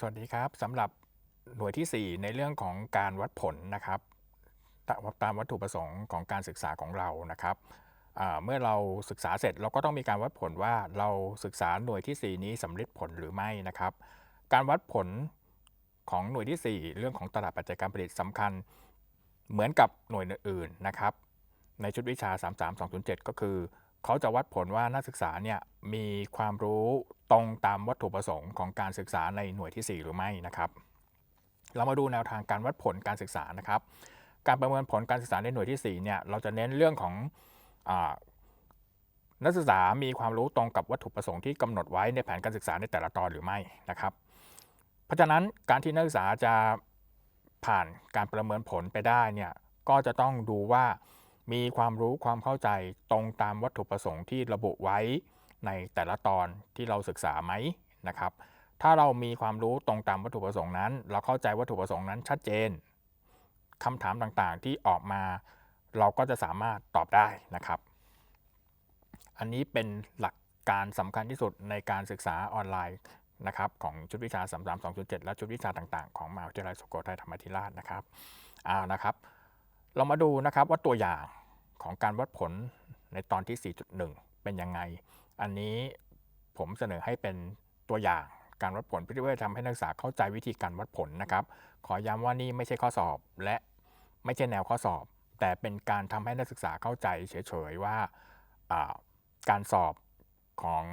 สวัสดีครับสำหรับหน่วยที่ 4 ในเรื่องของการวัดผลนะครับตาตามวัตถุประสงค์ของการศึกษาของเรานะครับเมื่อเราศึกษาเสร็จเราก็ต้องมีการวัดผลว่าเราศึกษาหน่วยที่ 4 นี้สำเร็จผลหรือไม่นะครับ การวัดผลของหน่วยที่ 4 เรื่องของตลาดปัจจัยการผลิตสำคัญ เหมือนกับหน่วยอื่นๆนะครับ ในชุดวิชา 33207 ก็คือ เขาจะวัดผลว่านักศึกษาเนี่ยมีความรู้ตรงตามวัตถุประสงค์ของการศึกษาในหน่วยที่ 4 หรือไม่นะครับ เรามาดูแนวทางการวัดผลการศึกษานะครับ การประเมินผลการศึกษาในหน่วยที่4เนี่ยเราจะเน้นเรื่องของอนักศึกษามีความรู้ตรงกับวัตถุประสงค์ที่กำหนดไว้ในแผนการศึกษาในแต่ละตอนหรือไม่นะครับ เพราะฉะนั้นการที่นักศึกษาจะผ่านการประเมินผลไปได้เนี่ยก็จะต้องดูว่า มีความรู้ความเข้าใจตรงตามวัตถุประสงค์ที่ระบุไว้ในแต่ละตอนที่เราศึกษาไหมนะครับ ถ้าเรามีความรู้ตรงตามวัตถุประสงค์นั้น เราเข้าใจวัตถุประสงค์นั้นชัดเจนคำถามต่างๆที่ออกมา เราก็จะสามารถตอบได้นะครับ อันนี้เป็นหลักการสำคัญที่สุดในการศึกษาออนไลน์นะครับของชุดวิชา 3 3 2 7 และชุดวิชาต่างๆ ของมหาวิทยาลัยสุโขทัยธรรมาธิราชนะครับเอานะครับ เรามาดูนะครับว่าตัวอย่าง ของการวัดผลในตอนที่ 4.1 เป็นยังไง อันนี้ผมเสนอให้เป็นตัวอย่างการวัดผลเพื่อทำให้นักศึกษาเข้าใจวิธีการวัดผลนะครับ ขอย้ำว่านี่ไม่ใช่ข้อสอบและไม่ใช่แนวข้อสอบ แต่เป็นการทำให้นักศึกษาเข้าใจเฉยๆว่าการสอบของ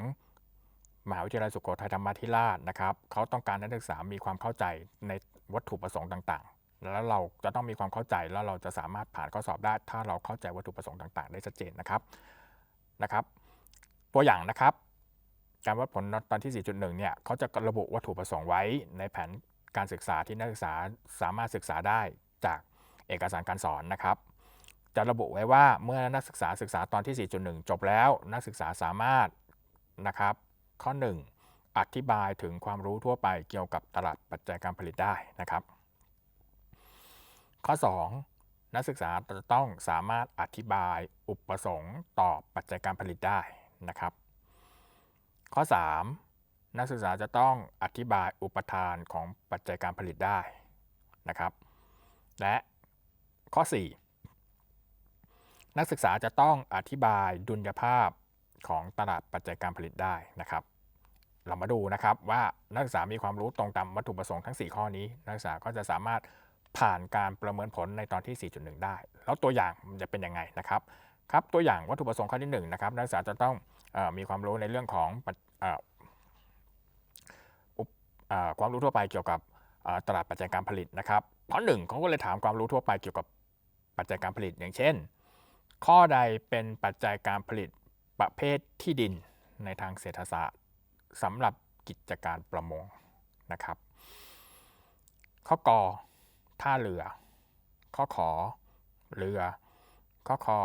มหาวิทยาลัยสุโขทัยธรรมาธิราชนะครับเขาต้องการให้นักศึกษามีความเข้าใจในวัตถุประสงค์ต่างๆ แล้วเราจะต้องมีความเข้าใจแล้วเราจะสามารถผ่านข้อสอบได้ ถ้าเราเข้าใจวัตถุประสงค์ต่าง ๆ ได้ชัดเจนนะครับนะครับ ตัวอย่างนะครับ การวัดผลตอนที่ 4.1 เนี่ยเขาจะระบุวัตถุประสงค์ไว้ในแผนการศึกษาที่นักศึกษาสามารถศึกษาได้จากเอกสารการสอนนะครับ จะระบุไว้ว่าเมื่อนักศึกษาศึกษาตอนที่ 4.1 จบแล้ว นักศึกษาสามารถนะครับ ข้อ 1 อธิบายถึงความรู้ทั่วไปเกี่ยวกับตลาดปัจจัยการผลิตได้นะครับ ข้อ 2 นักศึกษาจะต้องสามารถอธิบายอุปสงค์ต่อปัจจัยการผลิตได้นะครับ ข้อ 3 นักศึกษาจะต้องอธิบายอุปทานของปัจจัยการผลิตได้นะครับ และข้อ 4 นักศึกษาจะต้องอธิบายดุลยภาพของตลาดปัจจัยการผลิตได้นะครับ เรามาดูนะครับว่านักศึกษามีความรู้ตรงตามวัตถุประสงค์ทั้ง 4 ข้อนี้ นักศึกษาก็จะสามารถ ผ่านการประเมินผลในตอนที่ 4.1 ได้ แล้วตัวอย่างมันจะเป็นยังไงนะครับครับตัวอย่างวัตถุประสงค์ข้อที่1นะครับนักศึกษาจะต้องอมีความรู้ในเรื่องของออความรู้ทั่วไปเกี่ยวกับตลาดปัจจัยการผลิตนะครับเพราะหนึ่งเขาก็เลยถามความรู้ทั่วไปเกี่ยวกับปัจจัยการผลิตอย่างเช่น ข้อใดเป็นปัจจัยการผลิตประเภทที่ดินในทางเศรษฐศาสตร์สำหรับกิจการประมงนะครับ ข้อกอ ท่าเรือข้อขอ เรือข้อคอ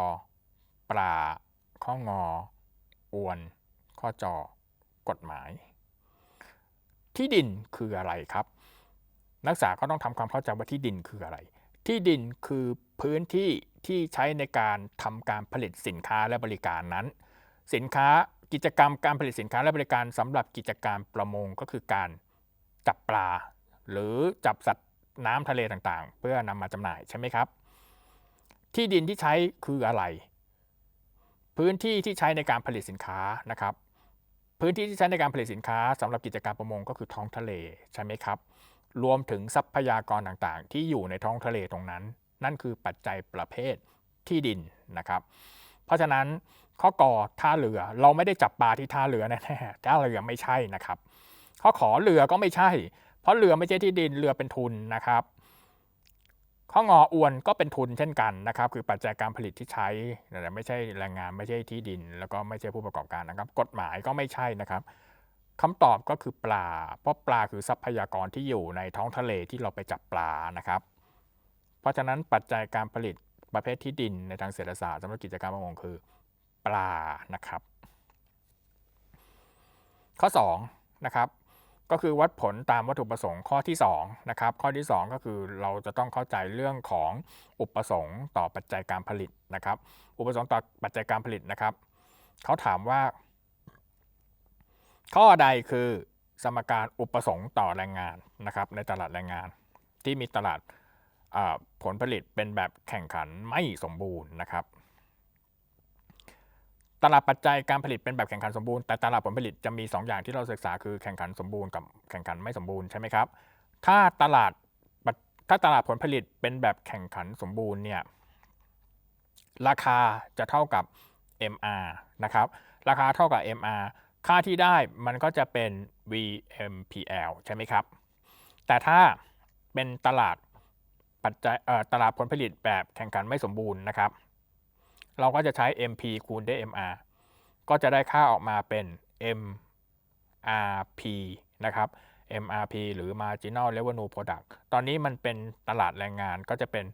ปลา ข้องอ อวน ข้อจอ กฎหมาย ที่ดินคืออะไรครับ นักศึกษาก็ต้องทำความเข้าใจว่าที่ดินคืออะไร ที่ดินคือพื้นที่ที่ใช้ในการทำการผลิตสินค้าและบริการนั้น สินค้ากิจกรรมการผลิตสินค้าและบริการสำหรับกิจการประมงก็คือการจับปลา หรือจับสัตว์ น้ำทะเลต่างๆ เพื่อนำมาจำหน่ายใช่ไหมครับ ที่ดินที่ใช้คืออะไร พื้นที่ที่ใช้ในการผลิตสินค้านะครับ พื้นที่ที่ใช้ในการผลิตสินค้าสำหรับกิจการประมงก็คือท้องทะเลใช่ไหมครับ รวมถึงทรัพยากรต่างๆ ที่อยู่ในท้องทะเลตรงนั้น นั่นคือปัจจัยประเภทที่ดินนะครับ เพราะฉะนั้นข้อก่อท่าเรือเราไม่ได้จับปลาที่ท่าเรือแน่ๆท่าเรือไม่ใช่นะครับ ข้อขอเรือก็ไม่ใช่ เพราะเรือไม่ใช่ที่ดินเรือเป็นทุนนะครับข้องออวนก็เป็นทุนเช่นกันนะครับ คือปัจจัยการผลิตที่ใช้แต่ไม่ใช่แรงงานไม่ใช่ที่ดิน แล้วก็ไม่ใช่ผู้ประกอบการนะครับ กฎหมายก็ไม่ใช่นะครับคำตอบก็คือปลา เพราะปลาคือทรัพยากรที่อยู่ในท้องทะเลที่เราไปจับปลานะครับ เพราะฉะนั้นปัจจัยการผลิตประเภทที่ดินในทางเศรษฐศาสตร์สำหรับกิจการประมงคือ ปลานะครับ ข้อ2นะครับ ก็คือวัดผลตามวัตถุประสงค์ข้อที่2นะครับข้อที่ 2 ก็คือเราจะต้องเข้าใจเรื่องของอุปสงค์ต่อปัจจัยการผลิตนะครับ อุปสงค์ต่อปัจจัยการผลิตนะครับเขาถามว่า ข้อใดคือสมการอุปสงค์ต่อแรงงานนะครับ ในตลาดแรงงาน ที่มีตลาดผลผลิตเป็นแบบแข่งขันไม่สมบูรณ์นะครับ ตลาดปัจจัยการผลิตเป็นแบบแข่งขันสมบูรณ์แต่ตลาดผลผลิตจะมี 2 อย่างที่เราศึกษาคือแข่งขันสมบูรณ์กับแข่งขันไม่สมบูรณ์ใช่ไหมครับถ้าตลาดถ้าตลาดผลผลิตเป็นแบบแข่งขันสมบูรณ์เนี่ยราคาจะเท่ากับ MR นะครับราคาเท่ากับ MR ค่าที่ได้มันก็จะเป็น VMPL ใช่ไหมครับ แต่ถ้าเป็นตลาดปัจจัยตลาดผลผลิตแบบแข่งขันไม่สมบูรณ์นะครับ เราก็จะใช้ MP คูณด้วย MR ก็จะได้ค่าออกมาเป็น MRP นะครับ MRP หรือ Marginal Revenue Product ตอนนี้มันเป็นตลาดแรงงานก็จะเป็น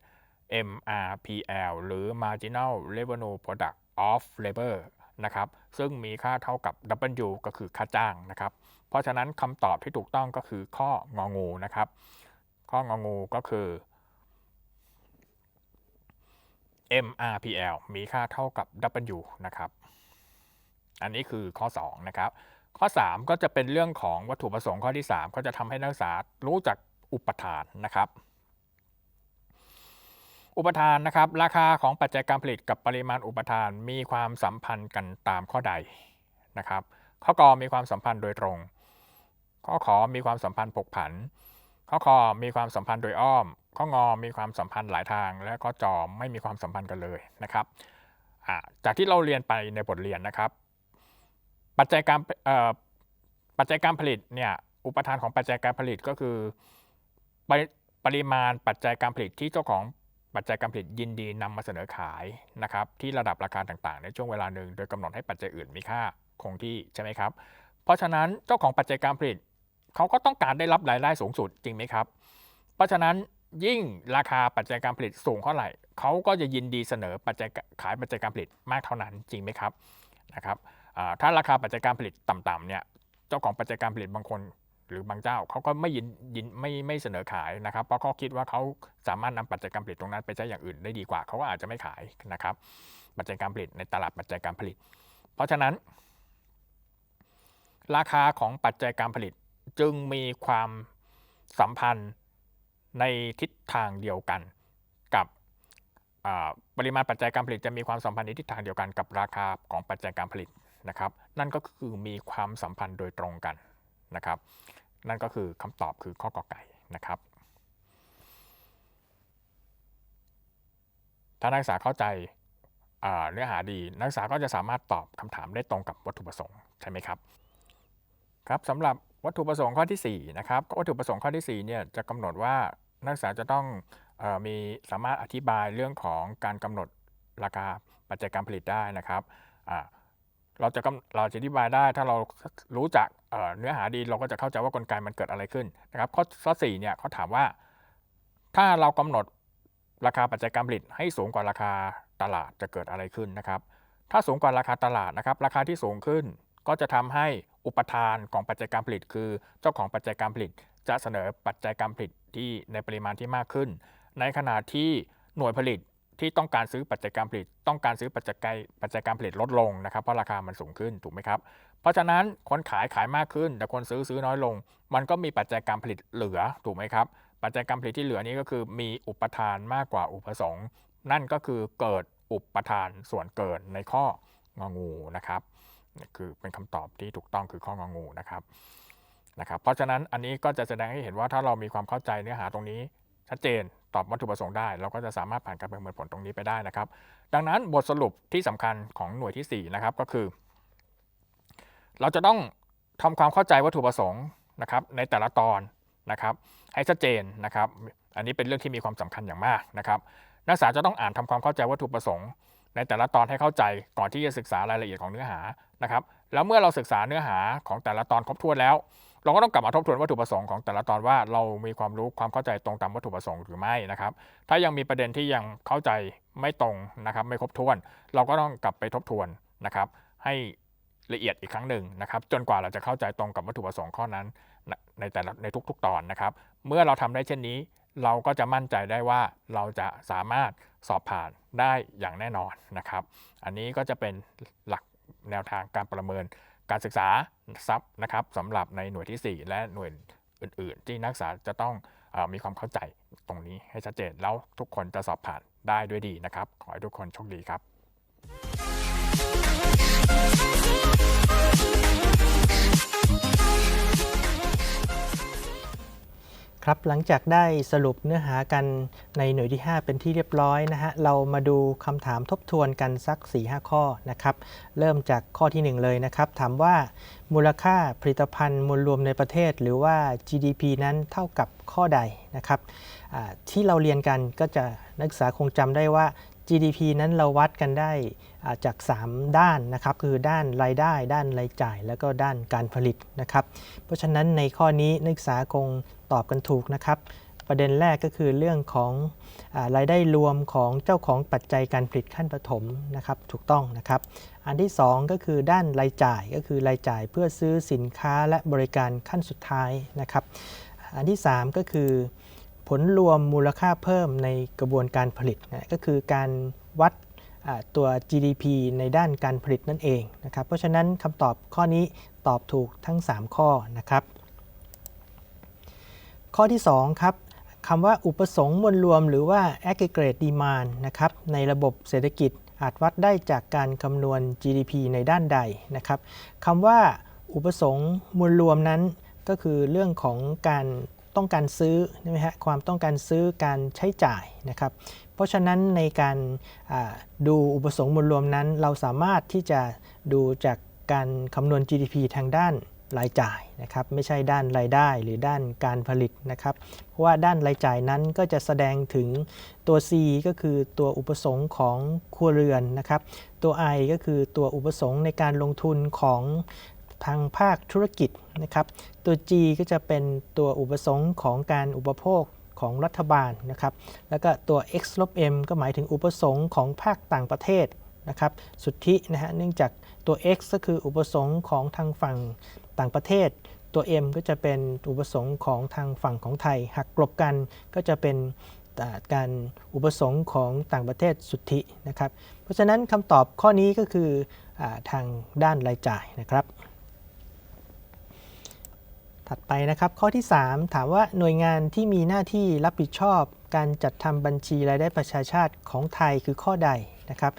MRPL หรือ Marginal Revenue Product of Labor นะครับ ซึ่งมีค่าเท่ากับ W ก็คือค่าจ้างนะครับ เพราะฉะนั้นคำตอบที่ถูกต้องก็คือข้ององูนะครับ ข้ององูก็คือ MRPL มีค่าเท่ากับ W นะครับ อันนี้คือข้อ 2 นะครับ ข้อ 3 ก็จะเป็นเรื่องของวัตถุประสงค์ข้อที่ 3 ก็จะทำให้นักศึกษารู้จักอุปทานนะครับ อุปทานนะครับ ราคาของปัจจัยการผลิตกับปริมาณอุปทานมีความสัมพันธ์กันตามข้อใดนะครับ ข้อกอมีความสัมพันธ์โดยตรง ข้อขอมีความสัมพันธ์ผกผัน ข้อคอมีความสัมพันธ์โดยอ้อม ข้องอมีความสัมพันธ์หลายทาง และข้อจอไม่มีความสัมพันธ์กันเลยนะครับจากที่เราเรียนไปในบทเรียนนะครับ ปัจจัยการปัจจัยการผลิตเนี่ยอุปทานของปัจจัยการผลิตก็คือปปริมาณปัจจัยการผลิตที่เจ้าของปัจจัยการผลิตยินดีนำมาเสนอขายนะครับที่ระดับราคาต่างๆ ในช่วงเวลาหนึ่งโดยกำหนดให้ปัจจัยอื่นมีค่าคงที่ใช่ไหมครับ เพราะฉะนั้นเจ้าของปัจจัยการผลิต เขาก็ต้องการได้รับรายได้สูงสุดจริงไหมครับ เพราะฉะนั้นยิ่งราคาปัจจัยการผลิตสูงเท่าไหร่เขาก็จะยินดีเสนอปัจจัยขายปัจจัยการผลิตมากเท่านั้นจริงไหมครับนะครับถ้าราคาปัจจัยการผลิตต่ำๆเนี่ยเจ้าของปัจจัยการผลิตบางคน หรือบางเจ้าเขาก็ไม่ยินยินไม่ไม่เสนอขายนะครับ เพราะเขาคิดว่าเขาสามารถนำปัจจัยการผลิตตรงนั้นไปใช้อย่างอื่นได้ดีกว่าเขาก็อาจจะไม่ขายนะครับ ปัจจัยการผลิตในตลาดปัจจัยการผลิต เพราะฉะนั้น ราคาของปัจจัยการผลิต จึงมีความสัมพันธ์ในทิศทางเดียวกัน กับปริมาณปัจจัยการผลิตจะมีความสัมพันธ์ในทิศทางเดียวกันกับราคาของปัจจัยการผลิตนะครับ นั่นก็คือมีความสัมพันธ์โดยตรงกันนะครับ นั่นก็คือคำตอบคือข้อกอไก่นะครับถ้านักศึกษาเข้าใจเนื้อหาดี นักศึกษาก็จะสามารถตอบคำถามได้ตรงกับวัตถุประสงค์ใช่ไหมครับ ครับสำหรับ วัตถุประสงค์ข้อที่4นะครับวัตถุประสงค์ข้อที่4เนี่ยจะกำหนดว่านักศึกษาจะต้องออมีสามารถอธิบายเรื่องของการกำหนดราคาปัจจัยการผลิตได้นะครับเราจะเราจะอธิบายได้ถ้าเรารู้จักเเนื้อหาดีเราก็จะเข้าใจว่ากลไกมันเกิดอะไรขึ้นนะครับ ข้อข้อ4เนี่ยเขาถามว่า ถ้าเรากำหนดราคาปัจจัยการผลิตให้สูงกว่าราคาตลาดจะเกิดอะไรขึ้นนะครับ ถ้าสูงกว่าราคาตลาดนะครับ ราคาที่สูงขึ้นก็จะทำให้ อุปทานของปัจจัยการผลิต คือเจ้าของปัจจัยการผลิต จะเสนอปัจจัยการผลิตที่ในปริมาณที่มากขึ้น ในขณะที่หน่วยผลิตที่ต้องการซื้อปัจจัยการผลิต ต้องการซื้อปัจจัยปัจจัยการผลิตลดลงนะครับเพราะราคามันสูงขึ้นถูกไหมครับ เพราะฉะนั้นคนขายขายมากขึ้น แต่คนซื้อซื้อน้อยลง มันก็มีปัจจัยการผลิตเหลือถูกไหมครับ ปัจจัยการผลิตที่เหลือนี้ก็คือมีอุปทานมากกว่าอุปสงค์นั่นก็คือเกิดอุปทานส่วนเกินในข้ององูนะครับ คือเป็นคำตอบที่ถูกต้องคือข้ององูนะครับนะครับ เพราะฉะนั้นอันนี้ก็จะแสดงให้เห็นว่าถ้าเรามีความเข้าใจเนื้อหาตรงนี้ชัดเจนตอบวัตถุประสงค์ได้ เราก็จะสามารถผ่านการประเมินผลตรงนี้ไปได้นะครับ ดังนั้นบทสรุปที่สำคัญของหน่วยที่4นะครับก็คือ เราจะต้องทำความเข้าใจวัตถุประสงค์นะครับในแต่ละตอนนะครับ ให้ชัดเจนนะครับ อันนี้เป็นเรื่องที่มีความสำคัญอย่างมากนะครับ นักศึกษาจะต้องอ่านทำความเข้าใจวัตถุประสงค์ ในแต่ละตอนให้เข้าใจก่อนที่จะศึกษารายละเอียดของเนื้อหานะครับแล้วเมื่อเราศึกษาเนื้อหาของแต่ละตอนครบถ้วนแล้ว เราก็ต้องกลับมาทบทวนวัตถุประสงค์ของแต่ละตอนว่าเรามีความรู้ความเข้าใจตรงตามวัตถุประสงค์หรือไม่นะครับ ถ้ายังมีประเด็นที่ยังเข้าใจไม่ตรงนะครับ ไม่ครบถ้วน เราก็ต้องกลับไปทบทวนนะครับ ให้ละเอียดอีกครั้งหนึ่งนะครับ จนกว่าเราจะเข้าใจตรงกับวัตถุประสงค์ข้อนั้น ในแต่ละในทุก ๆ ตอนนะครับ เมื่อเราทำได้เช่นนี้ เราก็จะมั่นใจได้ว่าเราจะสามารถสอบผ่านได้อย่างแน่นอนนะครับ อันนี้ก็จะเป็นหลักแนวทางการประเมินการศึกษาทรัพย์นะครับสำหรับในหน่วยทีสี่4 และหน่วยอื่น ๆ ที่นักศึกษาจะต้องออมีความเข้าใจตรงนี้ให้ชัดเจนแล้วทุกคนจะสอบผ่านได้ด้วยดีนะครับ ขอให้ทุกคนโชคดีครับ ครับหลังจากได้สรุปเนื้อหากันในหน่วยที่ 5 เป็นที่เรียบร้อยนะฮะเรามาดูคำถามทบทวนกันสัก 4-5 ข้อนะครับเริ่มจากข้อทีหนึ่1 เลยนะครับถามว่ามูลค่าผลิตภัณฑ์มวลรวมในประเทศ หรือว่า GDP นั้นเท่ากับข้อใดนะครับที่เราเรียนกันก็จะนักศึกษาคงจำได้ว่า GDP นั้นเราวัดกันได้ จาก 3 ด้านนะครับคือด้านรายได้ ด้านรายจ่าย แล้วก็ด้านการผลิตนะครับ เพราะฉะนั้นในข้อนี้นักศึกษาคงตอบกันถูกนะครับประเด็นแรกก็คือเรื่องของอารายได้รวมของเจ้าของปัจจัยการผลิตขั้นประถมนะครับถูกต้องนะครับ อันที่ 2 ก็คือด้านรายจ่ายก็คือรายจ่ายเพื่อซื้อสินค้าและบริการขั้นสุดท้ายนะครับ อันที่ 3 ก็คือผลรวมมูลค่าเพิ่มในกระบวนการผลิตนะก็คือการวัด ตัว GDP ในด้านการผลิตนั่นเองนะครับ เพราะฉะนั้นคำตอบข้อนี้ตอบถูกทั้ง 3 ข้อนะครับ ข้อที่ 2 ครับคำว่าอุปสงค์มวลรวมหรือว่า aggregate demand นะครับในระบบเศรษฐกิจอาจวัดได้จากการคำนวณ GDP ในด้านใดนะครับคำว่าอุปสงค์มวลรวมนั้นก็คือเรื่องของการต้องการซื้อใช่ไหมฮะความต้องการซื้อการใช้จ่ายนะครับ เพราะฉะนั้นในการดูอุปสงค์มวลรวมนั้น เราสามารถที่จะดูจากการคำนวณ GDP ทางด้านรายจ่ายนะครับไม่ใช่ด้านรายได้หรือด้านการผลิตนะครับ เพราะว่าด้านรายจ่ายนั้นก็จะแสดงถึงตัว C ก็คือตัวอุปสงค์ของครัวเรือนนะครับ ตัว I ก็คือตัวอุปสงค์ในการลงทุนของทางภาคธุรกิจนะครับ ตัว G ก็จะเป็นตัวอุปสงค์ของการอุปโภค ของรัฐบาลนะครับ แล้วก็ตัว x ลบ m ก็หมายถึงอุปสงค์ของภาคต่างประเทศนะครับ สุทธินะฮะ เนื่องจากตัว x ก็คืออุปสงค์ของทางฝั่งต่างประเทศ ตัว m ก็จะเป็นอุปสงค์ของทางฝั่งของไทย หักกลบกันก็จะเป็นการอุปสงค์ของต่างประเทศสุทธินะครับ เพราะฉะนั้นคำตอบข้อนี้ก็คืออทางด้านรายจ่ายนะครับ ถัดไปนะครับ ข้อที่ 3 ถามว่าหน่วยงานที่มีหน้าที่รับผิดชอบการจัดทำบัญชีรายได้ประชาชาติของไทยคือข้อใดนะครับ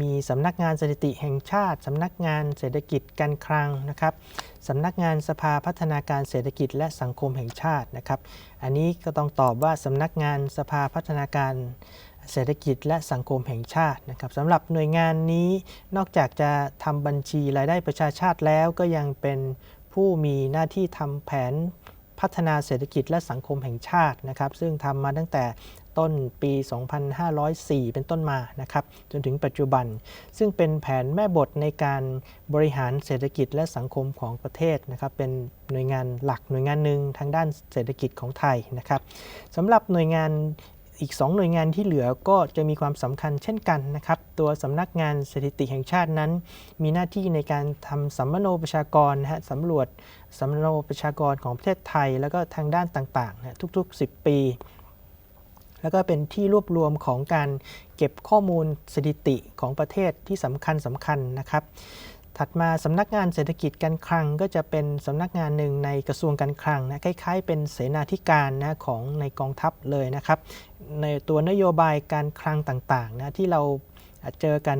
มีสำนักงานสถิติแห่งชาติสำนักงานเศรษฐกิจการคลังนะครับสำนักงานสภาพัฒนาการเศรษฐกิจและสังคมแห่งชาตินะครับ อันนี้ก็ต้องตอบว่าสำนักงานสภาพัฒนาการเศรษฐกิจและสังคมแห่งชาตินะครับสำหรับหน่วยงานนี้นอกจากจะทำบัญชีรายได้ประชาชาติแล้วก็ยังเป็น ผู้มีหน้าที่ทำแผนพัฒนาเศรษฐกิจและสังคมแห่งชาตินะครับ ซึ่งทำมาตั้งแต่ต้นปี 2504 เป็นต้นมานะครับ จนถึงปัจจุบัน ซึ่งเป็นแผนแม่บทในการบริหารเศรษฐกิจและสังคมของประเทศนะครับ เป็นหน่วยงานหลักหน่วยงานหนึ่งทางด้านเศรษฐกิจของไทยนะครับสำหรับหน่วยงาน อีก 2 หน่วยงานที่เหลือก็จะมีความสำคัญเช่นกันนะครับ ตัวสำนักงานสถิติแห่งชาตินั้น มีหน้าที่ในการทำสัมมโนประชากรนะฮะสำรวจสัมมโนประชากรของประเทศไทย แล้วก็ทางด้านต่างๆนะทุก ๆ 10 ปี แล้วก็เป็นที่รวบรวมของการเก็บข้อมูลสถิติของประเทศที่สำคัญสำคัญนะครับถัดมาสำนักงานเศรษฐกิจการคลังก็จะเป็นสำนักงานหนึ่งในกระทรวงการคลังนะคล้ายๆ เป็นเสนาธิการนะของในกองทัพเลยนะครับ ในตัวนโยบายการคลังต่างๆนะที่เราเจอกัน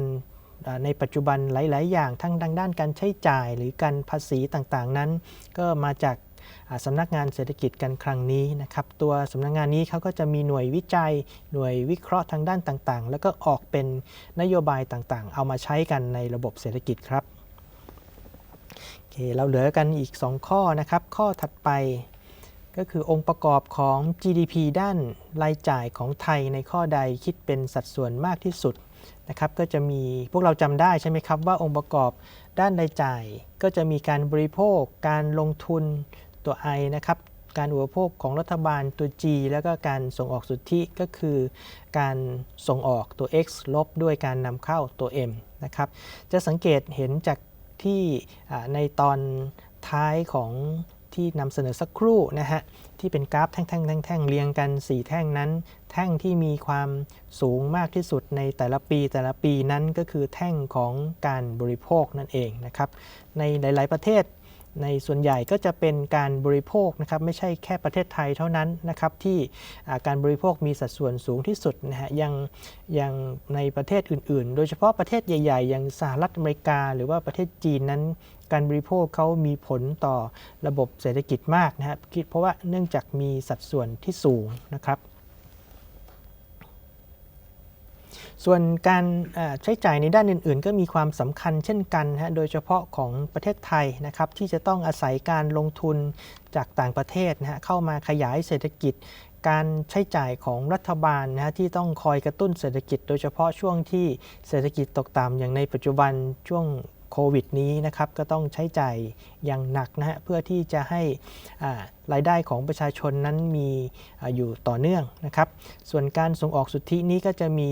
ในปัจจุบันหลาย ๆ อย่างทั้งทางด้านการใช้จ่ายหรือการภาษีต่างๆ นั้น ก็มาจากสำนักงานเศรษฐกิจการคลังนี้นะครับตัวสำนักงานนี้เขาก็จะมีหน่วยวิจัย หน่วยวิเคราะห์ทางด้านต่างๆ แล้วก็ออกเป็นนโยบายต่างๆ เอามาใช้กันในระบบเศรษฐกิจครับโอเคเราเหลือกันอีก 2 ข้อนะครับ ข้อถัดไป ก็คือองค์ประกอบของ GDP ด้านรายจ่ายของไทยในข้อใดคิดเป็นสัดส่วนมากที่สุดนะครับก็จะมีพวกเราจำได้ใช่ไหมครับว่าองค์ประกอบด้านรายจ่าย ก็จะมีการบริโภค การลงทุนตัว I นะครับการอุปโภคของรัฐบาลตัว G แล้วก็การส่งออกสุทธิก็คือการส่งออกตัว X ลบด้วยการนำเข้าตัว M นะครับจะสังเกตเห็นจากที่ในตอนท้ายของ ที่นำเสนอสักครู่นะฮะที่เป็นกราฟแท่งๆแท่งๆเรียงกัน 4 แท่งนั้น แท่งที่มีความสูงมากที่สุดในแต่ละปีแต่ละปีนั้นก็คือแท่งของการบริโภคนั่นเองนะครับในหลาย ๆ ประเทศ ในส่วนใหญ่ก็จะเป็นการบริโภคนะครับไม่ใช่แค่ประเทศไทยเท่านั้นนะครับที่การบริโภคมีสัดส่วนสูงที่สุดนะฮะยังยังในประเทศอื่น ๆ โดยเฉพาะประเทศใหญ่ ๆ อย่างสหรัฐอเมริกา หรือว่าประเทศจีนนั้น การบริโภคเขามีผลต่อระบบเศรษฐกิจมากนะครับคิดเพราะว่าเนื่องจากมีสัดส่วนที่สูงนะครับ ส่วนการใช้จ่ายในด้านอื่น ๆ ก็มีความสำคัญเช่นกันฮะโดยเฉพาะของประเทศไทยนะครับที่จะต้องอาศัยการลงทุนจากต่างประเทศนะฮะเข้ามาขยายเศรษฐกิจการใช้จ่ายของรัฐบาลนะฮะที่ต้องคอยกระตุ้นเศรษฐกิจ โดยเฉพาะช่วงที่เศรษฐกิจตกต่ำอย่างในปัจจุบันช่วง โควิดนี้นะครับก็ต้องใช้ใจ่ายอย่างหนักนะฮะเพื่อที่จะให้รายได้ของประชาชนนั้นมีออยู่ต่อเนื่องนะครับ ส่วนการส่งออกสุทธินี้ก็จะมี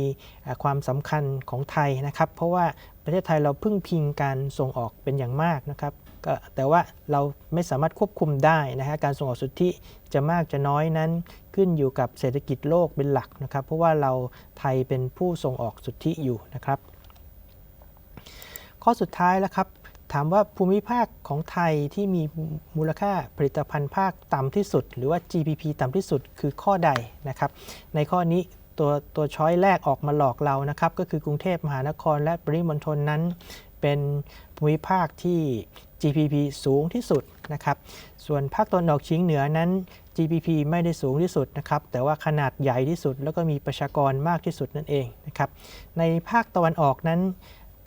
ความสำคัญของไทยนะครับ เพราะว่าประเทศไทยเราพึ่งพิงการส่งออกเป็นอย่างมากนะครับก็แต่ว่าเราไม่สามารถควบคุมได้นะฮะการส่งออกสุทธิจะมากจะน้อยนั้น ขึ้นอยู่กับเศรษฐกิจโลกเป็นหลักนะครับ เพราะว่าเราไทยเป็นผู้ส่งออกสุทธิอยู่นะครับ ข้อสุดท้ายแล้วครับ ถามว่าภูมิภาคของไทยที่มีมูลค่าผลิตภัณฑ์ภาคต่ำที่สุด หรือว่า GPP ต่ำที่สุดคือข้อใดนะครับ ในข้อนี้ตัวตัวช้อยแรกออกมาหลอกเรานะครับ ก็คือกรุงเทพมหานครและปริมณฑลนั้น เป็นภูมิภาคที่ GPP สูงที่สุดนะครับ ส่วนภาคตะวันออกเฉียงเหนือนั้น GPP ไม่ได้สูงที่สุดนะครับ แต่ว่าขนาดใหญ่ที่สุด แล้วก็มีประชากรมากที่สุดนั่นเองนะครับ ในภาคตะวันออกนั้น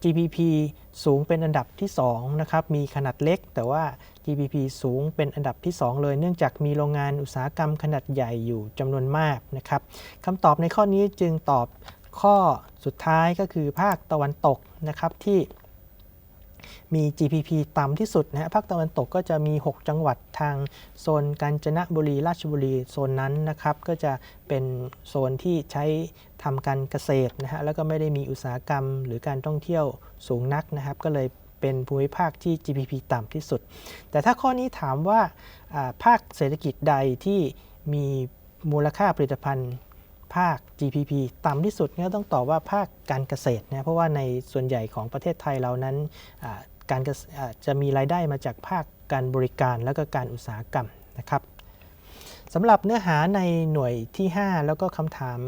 GDP สูงเป็นอันดับที่2นะครับมีขนาดเล็ก แต่ว่า GDP สูงเป็นอันดับที่ 2 เลย เนื่องจากมีโรงงานอุตสาหกรรมขนาดใหญ่อยู่จำนวนมากนะครับคำตอบในข้อนี้จึงตอบข้อสุดท้ายก็คือภาคตะวันตกนะครับที่ มี GPP ต่ำที่สุดนะฮะภาคตะวันตกก็จะมี 6 จังหวัดทางโซนกาญจนบุรีราชบุรีโซนนั้นนะครับก็จะเป็นโซนที่ใช้ทำการเกษตรนะฮะแล้วก็ไม่ได้มีอุตสาหกรรม หรือการท่องเที่ยวสูงนักนะครับก็เลยเป็นภูมิภาคที่ GDP ต่ำที่สุด แต่ถ้าข้อนี้ถามว่าภาคเศรษฐกิจใดที่มีมูลค่าผลิตภัณฑ์ ภาค GPP ต่ำที่สุดก็ต้องตอบว่าภาคการเกษตรนะเพราะว่าในส่วนใหญ่ของประเทศไทยเรานั้นการจะมีรายได้มาจากภาคการบริการแล้วก็การอุตสาหกรรมนะครับสำหรับเนื้อหาในหน่วยที่ 5 แล้วก็คำถาม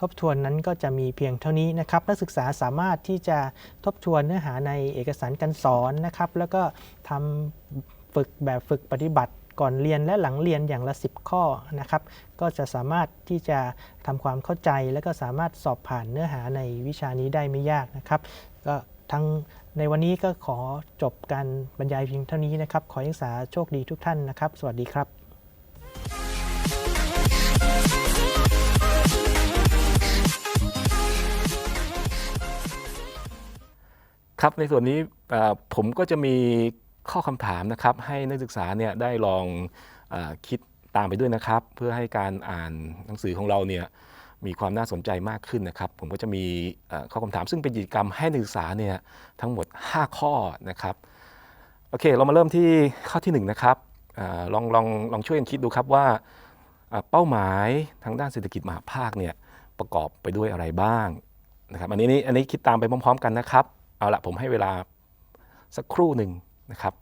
ทบทวนนั้นก็จะมีเพียงเท่านี้นะครับ นักศึกษาสามารถที่จะทบทวนเนื้อหาในเอกสารการสอนนะครับ แล้วก็ทำฝึกแบบฝึกปฏิบัติ ก่อนเรียนและหลังเรียนอย่างละ 10 ข้อนะครับ ก็จะสามารถที่จะทำความเข้าใจ และก็สามารถสอบผ่านเนื้อหาในวิชานี้ได้ไม่ยากนะครับ ก็ทั้งในวันนี้ก็ขอจบการบรรยายเพียงเท่านี้นะครับ ขอให้ศึกษาโชคดีทุกท่านนะครับ สวัสดีครับครับในส่วนนี้ผมก็จะมี ข้อคำถามนะครับให้นักศึกษาเนี่ยได้ลองอคิดตามไปด้วยนะครับ เพื่อให้การอ่านหนังสือของเราเนี่ยมีความน่าสนใจมากขึ้นนะครับ ผมก็จะมีข้อคำถามซึ่งเป็นกิจกรรมให้นักศึกษาเนี่ยทั้งหมด 5 ข้อนะครับโอเค เรามาเริ่มที่ข้อที่1นะครับอลองลองลองช่วยกันคิดดูครับว่าเอ่อเป้าหมายทางด้านเศรษฐกิจมหาภาคเนี่ยประกอบไปด้วยอะไรบ้างนะครับ อันนี้นี่อันนี้คิดตามไปพร้อม ๆ กันนะครับ เอาละผมให้เวลาสักครู่หนึ่ง นะครับ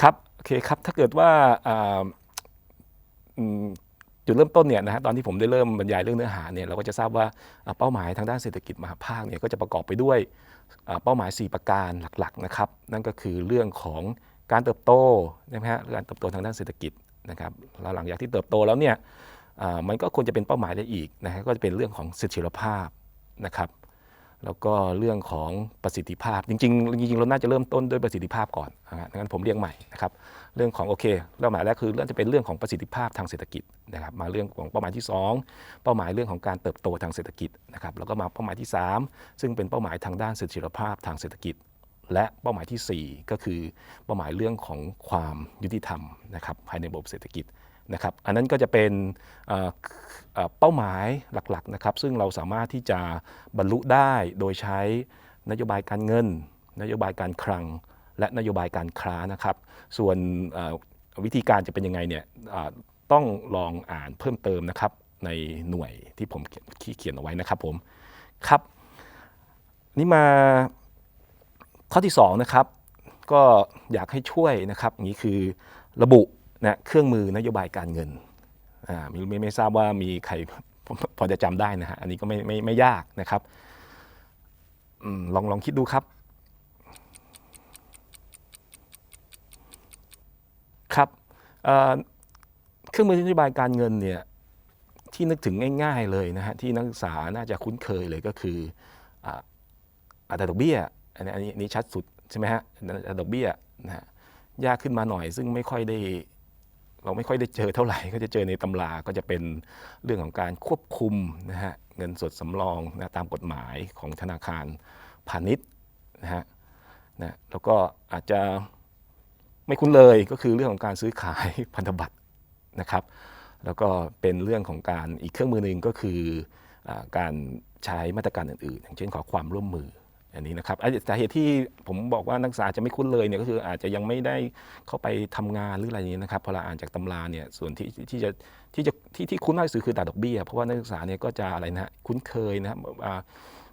ครับโอเคครับถ้าเกิดว่าจุดเริ่มต้นเนี่ยนะฮะตอนที่ผมได้เริ่มบรรยายเรื่องเนื้อหาเนี่ยเราก็จะทราบว่าเป้าหมายทางด้านเศรษฐกิจมหาภาคเนี่ยก็จะประกอบไปด้วยเป้าหมาย 4 ประการหลักๆนะครับ นั่นก็คือเรื่องของการเติบโตนะฮะการเติบโตทางด้านเศรษฐกิจนะครับแล้วหลังจากที่เติบโตแล้วเนี่ยมันก็ควรจะเป็นเป้าหมายได้อีกนะฮะก็จะเป็นเรื่องของเสถียรภาพนะครับ แล้วก็เรื่องของประสิทธิภาพ จริงๆจริงๆเราน่าจะเริ่มต้นด้วยประสิทธิภาพก่อนนะฮะงั้นผมเรียงใหม่นะครับเรื่องของโอเคเป้าหมายแรกคือเรื่องจะเป็นเรื่องของประสิทธิภาพทางเศรษฐกิจนะครับมาเรื่องของเป้าหมายที่ 2 เป้าหมายเรื่องของการเติบโตทางเศรษฐกิจนะครับแล้วก็มาเป้าหมายที่ 3 ซึ่งเป็นเป้าหมายทางด้านเสถียรภาพทางเศรษฐกิจ และเป้าหมายทีสี่4 ก็คือเป้าหมายเรื่องของความยุติธรรมนะครับภายในระบบเศรษฐกิจ นะครับอันนั้นก็จะเป็นเป้าหมายหลักๆนะครับซึ่งเราสามารถที่จะบรรลุได้โดยใช้นโยบายการเงิน นโยบายการคลัง และนโยบายการค้านะครับ ส่วนวิธีการจะเป็นยังไงเนี่ยต้องลองอ่านเพิ่มเติมนะครับในหน่วยที่ผมเขียนเขียนเอาไว้นะครับผมครับนี่มาข้อที่สองนะครับก็อยากให้ช่วยนะครับนี่คือระบุ นะเครื่องมือนโยบายการเงินอ่าไม่ไม่ไม่ทราบว่ามีใครพอจะจำได้นะฮะอันนี้ก็ไม่ไม่ไม่ยากนะครับอลองลองคิดดูครับ ครับเครื่องมือนโยบายการเงินเนี่ยที่นึกถึงง่ายๆเลยนะฮะที่นักศึกษาน่าจะคุ้นเคยเลยก็คืออัตราดอกเบี้ยอันนี้อันนี้อันนี้ชัดสุดใช่ไหมฮะอัตราดอกเบี้ยนะฮะยากขึ้นมาหน่อยซึ่งไม่ค่อยได้ เราไม่ค่อยได้เจอเท่าไหร่ก็จะเจอในตำราก็จะเป็นเรื่องของการควบคุมนะฮะเงินสดสำรองนะตามกฎหมายของธนาคารพาณิชย์นะฮะนะแล้วก็อาจจะไม่คุ้นเลยก็คือเรื่องของการซื้อขายพันธบัตรนะครับ แล้วก็เป็นเรื่องของการอีกเครื่องมือหนึ่งก็คืออการใช้มาตรการอื่นๆ อย่างเช่นขอความร่วมมือ อันนี้นะครับสาเหตุที่ผมบอกว่านักศึกษาจะไม่คุ้นเลยเนี่ยก็คืออาจจะยังไม่ได้เข้าไปทำงานหรืออะไรอย่างนี้นะครับพอเราอ่านจากตำราเนี่ยส่วนที่ที่จะที่จะที่ที่คุ้นมากที่สุดคืออัตราดอกเบี้ยเพราะว่านักศึกษาเนี่ยก็จะอะไรนะฮะคุ้นเคยนะครับ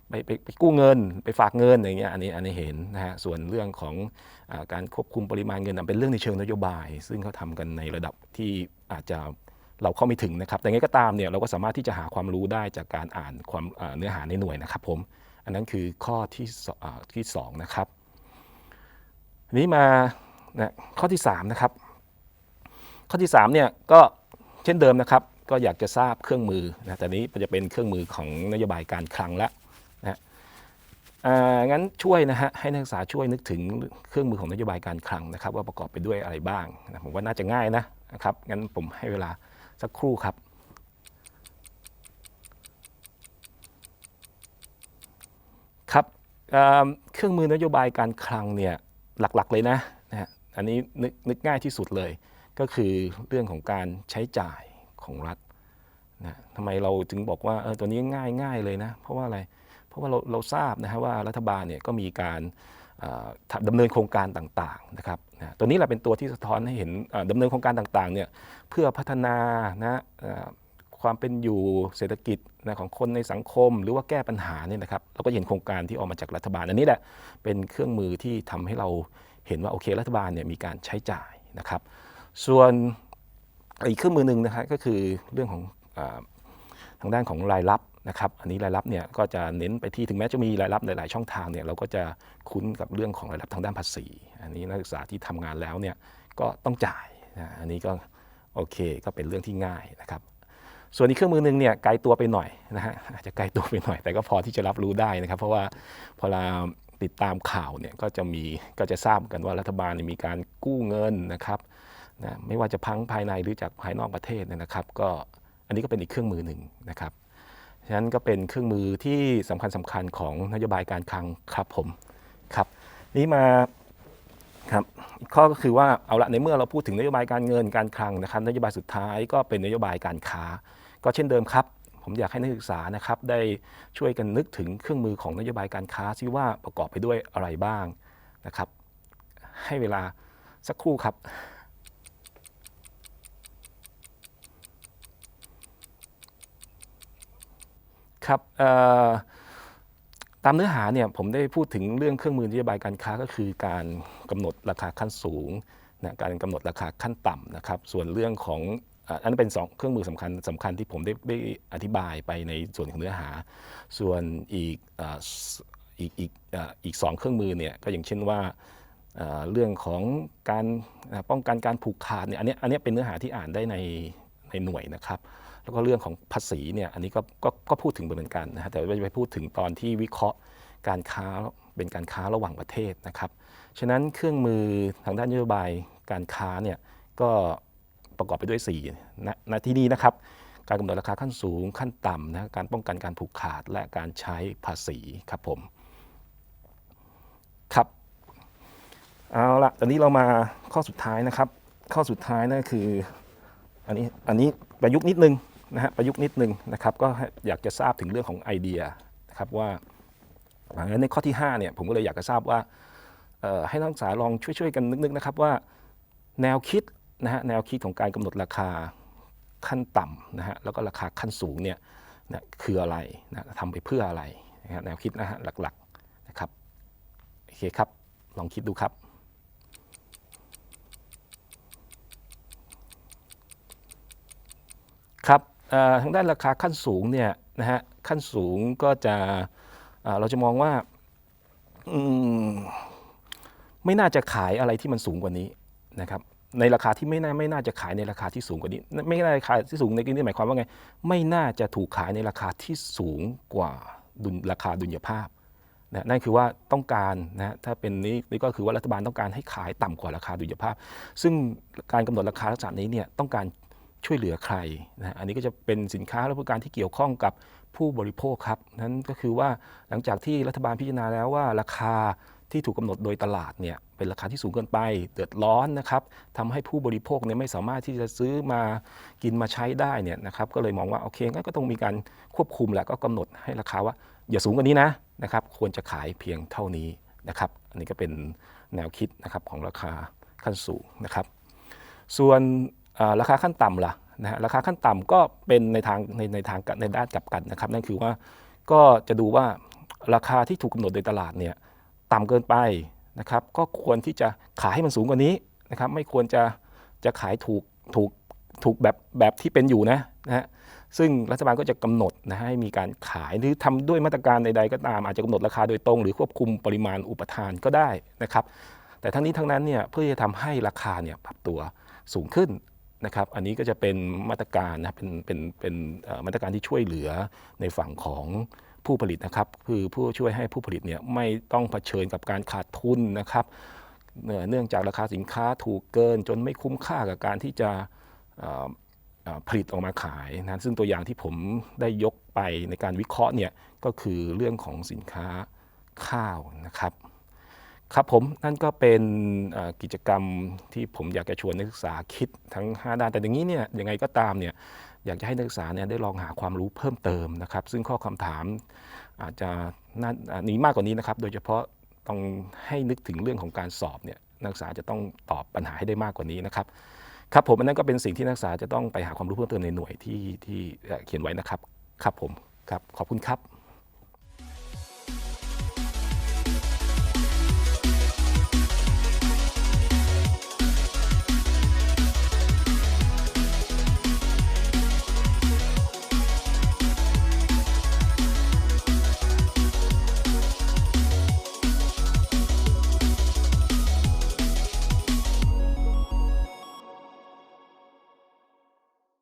ไปไปไปกู้เงิน ไปฝากเงินอย่างเงี้ยอันนี้อันนี้เห็นนะฮะส่วนเรื่องของอการควบคุมปริมาณเงินเป็นเรื่องในเชิงนโยบาย ซึ่งเขาทำกันในระดับที่อาจจะเราเข้าไม่ถึงนะครับ แต่ไงก็ตามเนี่ยเราก็สามารถที่จะหาความรู้ได้จากการอ่านความเนื้อหาในหน่วยนะครับผม อันนั้นคือข้อที่สอ่าที่สองนะครับนี้มานะข้อที่สามนะครับข้อที่สามเนี่ยก็เช่นเดิมนะครับ ก็อยากจะทราบเครื่องมือนะแต่นี้จะเป็นเครื่องมือของนโยบายการคลังแล้วนะงั้นช่วยนะฮะให้นักศึกษาช่วยนึกถึงเครื่องมือของนโยบายการคลังนะครับ ว่าประกอบไปด้วยอะไรบ้างนะผมว่าน่าจะง่ายนะนะครับงั้นผมให้เวลาสักครู่ครับ เครื่องมือนโยบายการคลังเนี่ยหลักๆเลยนะนะฮะอันนี้นึกนึกง่ายที่สุดเลย ก็คือเรื่องของการใช้จ่ายของรัฐนะทำไมเราจึงบอกว่าเออตัวนี้ง่ายง่ายเลยนะเพราะว่าอะไรเพราะว่าเราเราทราบนะฮะว่ารัฐบาลเนี่ยก็มีการเอ่อทำดำเนินโครงการต่างๆนะครับนะตัวนี้แหละเป็นตัวที่สะท้อนให้เห็นเอ่อดำเนินโครงการต่างๆเนี่ยเพื่อพัฒนานะ ความเป็นอยู่เศรษฐกิจนะของคนในสังคมหรือว่าแก้ปัญหาเนี่ยนะครับเราก็เห็นโครงการที่ออกมาจากรัฐบาล อันนี้แหละเป็นเครื่องมือที่ทำให้เราเห็นว่าโอเครัฐบาลเนี่ยมีการใช้จ่ายนะครับ ส่วนอีกเครื่องมือหนึ่งนะครับก็คือเรื่องของอทางด้านของรายรับนะครับ อันนี้รายรับเนี่ยก็จะเน้นไปที่ถึงแม้จะมีรายรับหลาย ๆ ช่องทางเนี่ยเราก็จะคุ้นกับเรื่องของรายรับทางด้านภาษี อันนี้นักศึกษาที่ทำงานแล้วเนี่ยก็ต้องจ่ายนะอันนี้ก็โอเคก็เป็นเรื่องที่ง่ายนะครับ ส่วนอีกเครื่องมือหนึงเนี่ยไกลตัวไปหน่อยนะฮะอาจจะไกลตัวไปหน่อย แต่ก็พอที่จะรับรู้ได้นะครับ เพราะว่าพอเราติดตามข่าวเนี่ยก็จะมีก็จะทราบกันว่ารัฐบาลมีการกู้เงินนะครับนะไม่ว่าจะพังภายในหรือจากภายนอกประเทศเนี่ยนะครับ ก็อันนี้ก็เป็นอีกเครื่องมือหนึ่งนะครับฉะนั้นก็เป็นเครื่องมือที่สำคัญสำคัญของนโยบายการคลังครับผมครับนี่มาครับข้อก็คือว่าเอาละในเมื่อเราพูดถึงนโยบายการเงินการคลังนะครับนโยบายสุดท้ายก็เป็นนโยบายการค้า ก็เช่นเดิมครับ ผมอยากให้นักศึกษานะครับได้ช่วยกันนึกถึงเครื่องมือของนโยบายการค้าซิว่าประกอบไปด้วยอะไรบ้างนะครับ ให้เวลาสักครู่ครับครับตามเนื้อหาเนี่ยผมได้พูดถึงเรื่องเครื่องมือนโยบายการค้าก็คือการกำหนดราคาขั้นสูงนะการกำหนดราคาขั้นต่ำนะครับ ส่วนเรื่องของ อันนั้นเป็นสองเครื่องมือสำคัญสำคัญที่ผมได้ได้อธิบายไปในส่วนของเนื้อหา ส่วนอีกอีกอีกอีกสองเครื่องมือเนี่ยก็อย่างเช่นว่าเรื่องของการป้องกันการผูกขาดเนี่ยอันนี้อันนี้เป็นเนื้อหาที่อ่านได้ในในหน่วยนะครับแล้วก็เรื่องของภาษีเนี่ยอันนี้ก็ก็ก็พูดถึงเหมือนกันนะฮะแต่ว่าจะไปพูดถึงตอนที่วิเคราะห์การค้าเป็นการค้าระหว่างประเทศนะครับฉะนั้นเครื่องมือทางด้านนโยบายการค้าเนี่ยก็ ประกอบไปด้วย4นะณที่นี้นะครับ การกำหนดราคาขั้นสูงขั้นต่ำนะการป้องกันการผูกขาดและการใช้ภาษีครับผมครับเอาละตอนนี้เรามาข้อสุดท้ายนะครับ ข้อสุดท้ายนั่นคืออันนี้อันนี้ประยุกต์นิดนึงนะฮะประยุกต์นิดนึงนะครับ ก็อยากจะทราบถึงเรื่องของไอเดียนะครับว่าอ่างั้นในข้อที่5เนี่ยผมก็เลยอยากจะทราบว่าให้นักศึกษาลองช่วยๆกันนึกๆนะครับว่า แนวคิด นะฮะแนวคิดของการกำหนดราคาขั้นต่ำนะฮะแล้วก็ราคาขั้นสูงเนี่ยนะคืออะไรนะทำไปเพื่ออะไรนะฮะแนวคิดนะฮะหลักๆนะครับโอเคครับลองคิดดูครับครับทางด้านราคาขั้นสูงเนี่ยนะฮะขั้นสูงก็จะเราจะมองว่าไม่น่าจะขายอะไรที่มันสูงกว่านี้นะครับ ในราคาที่ไม่น่าไม่น่าจะขายในราคาที่สูงกว่านี้ ไม่น่าจะขายที่สูงในที่นี้หมายความว่าไง ไม่น่าจะถูกขายในราคาที่สูงกว่าดุลราคาดุลยภาพนะนั่นคือว่าต้องการนะถ้าเป็นนี้นี่ก็คือว่ารัฐบาลต้องการให้ขายต่ำกว่าราคาดุลยภาพ ซึ่งการกำหนดราคาลักษณะนี้เนี่ยต้องการช่วยเหลือใครนะอันนี้ก็จะเป็นสินค้าและบริการที่เกี่ยวข้องกับผู้บริโภคครับนั้นก็คือว่าหลังจากที่รัฐบาลพิจารณาแล้วว่าราคา ที่ถูกกำหนดโดยตลาดเนี่ยเป็นราคาที่สูงเกินไปเดือดร้อนนะครับทำให้ผู้บริโภคเนี่ยไม่สามารถที่จะซื้อมากินมาใช้ได้เนี่ยนะครับก็เลยมองว่าโอเคงั้นก็ต้องมีการควบคุมแหละก็กำหนดให้ราคาว่าอย่าสูงกว่านี้นะนะครับควรจะขายเพียงเท่านี้นะครับอันนี้ก็เป็นแนวคิดนะครับของราคาขั้นสูงนะครับ ส่วนราคาขั้นต่ำล่ะนะฮะราคาขั้นต่ำก็เป็นในทางในในทางในด้านกลับกันนะครับ นั่นคือว่าก็จะดูว่าราคาที่ถูกกำหนดโดยตลาดเนี่ย ต่ำเกินไปนะครับ ก็ควรที่จะขายให้มันสูงกว่านี้นะครับ ไม่ควรจะจะขายถูกถูกถูกแบบแบบที่เป็นอยู่นะนะฮะซึ่งรัฐบาลก็จะกำหนดนะให้มีการขายหรือทำด้วยมาตรการใดๆก็ตามอาจจะกำหนดราคาโดยตรง หรือควบคุมปริมาณอุปทานก็ได้นะครับ แต่ทั้งนี้ทั้งนั้นเนี่ยเพื่อจะทำให้ราคาเนี่ยปรับตัวสูงขึ้นนะครับ อันนี้ก็จะเป็นมาตรการนะเป็นเป็นเป็นมาตรการที่ช่วยเหลือในฝั่งของ ผู้ผลิตนะครับ คือผู้ช่วยให้ผู้ผลิตเนี่ยไม่ต้องเผชิญกับการขาดทุนนะครับ เนื่องจากราคาสินค้าถูกเกินจนไม่คุ้มค่ากับการที่จะผลิตออกมาขายนะซึ่งตัวอย่างที่ผมได้ยกไปในการวิเคราะห์เนี่ยก็คือเรื่องของสินค้าข้าวนะครับ ครับผมนั่นก็เป็นกิจกรรมที่ผมอยากจะชวนนักศึกษาคิดทั้ง 5 ด้านแต่อย่างนี้เนี่ยยังไงก็ตามเนี่ย อยากจะให้นักศึกษาเนี่ยได้ลองหาความรู้เพิ่มเติมนะครับ ซึ่งข้อคำถามอาจจะน่าอ่ามีมากกว่านี้นะครับ โดยเฉพาะต้องให้นึกถึงเรื่องของการสอบเนี่ยนักศึกษาจะต้องตอบปัญหาให้ได้มากกว่านี้นะครับครับผมอันนั้นก็เป็นสิ่งที่นักศึกษาจะต้องไปหาความรู้เพิ่มเติมในหน่วยที่ที่เขียนไว้นะครับครับผมครับขอบคุณครับ